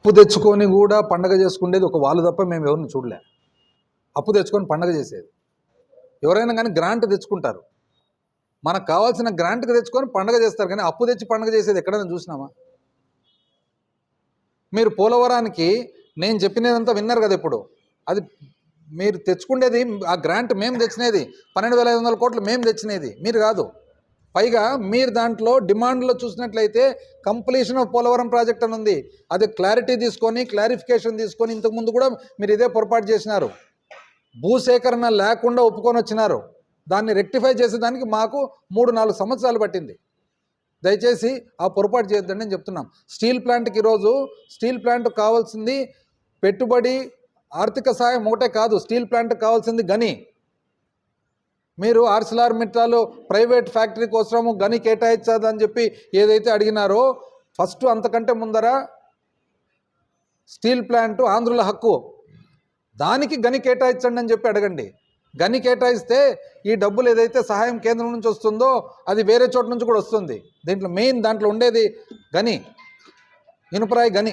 అప్పు తెచ్చుకొని కూడా పండగ చేసుకునేది ఒక వాళ్ళు తప్ప మేము ఎవరిని చూడలే. అప్పు తెచ్చుకొని పండగ చేసేది. ఎవరైనా కానీ గ్రాంట్ తెచ్చుకుంటారు. మనకు కావాల్సిన గ్రాంట్కి తెచ్చుకొని పండగ చేస్తారు కానీ అప్పు తెచ్చి పండగ చేసేది ఎక్కడైనా చూసినామా? మీరు పోలవరానికి నేను చెప్పినదంతా విన్నారు కదా ఇప్పుడు. అది మీరు తెచ్చుకునేది ఆ గ్రాంట్ మేము తెచ్చినది పన్నెండు వేల ఐదు వందల కోట్లు మేము తెచ్చినది. మీరు కాదు. పైగా మీరు దాంట్లో డిమాండ్లో చూసినట్లయితే కంప్లీషన్ ఆఫ్ పోలవరం ప్రాజెక్ట్ అని ఉంది. అది క్లారిటీ తీసుకొని క్లారిఫికేషన్ తీసుకొని ఇంతకుముందు కూడా మీరు ఇదే పొరపాటు చేసినారు. భూసేకరణ లేకుండా ఒప్పుకొని వచ్చినారు. దాన్ని రెక్టిఫై చేసేదానికి మాకు మూడు నాలుగు సంవత్సరాలు పట్టింది. దయచేసి ఆ పొరపాటు చేయొద్దండి నేను చెప్తున్నాం. స్టీల్ ప్లాంట్కి ఈరోజు స్టీల్ ప్లాంట్ కావాల్సింది పెట్టుబడి ఆర్థిక సాయం ఒకటే కాదు. స్టీల్ ప్లాంట్ కావాల్సింది గని. మీరు ఆర్సిలార్ మిట్టాలు ప్రైవేట్ ఫ్యాక్టరీ కోసము గని కేటాయించదని చెప్పి ఏదైతే అడిగినారో ఫస్ట్ అంతకంటే ముందర స్టీల్ ప్లాంట్ ఆంధ్రుల హక్కు. దానికి గని కేటాయించండి అని చెప్పి అడగండి. గని కేటాయిస్తే ఈ డబ్బులు ఏదైతే సహాయం కేంద్రం నుంచి వస్తుందో అది వేరే చోట నుంచి కూడా వస్తుంది. దీంట్లో మెయిన్ దాంట్లో ఉండేది గని ఇనుపరాయి గని.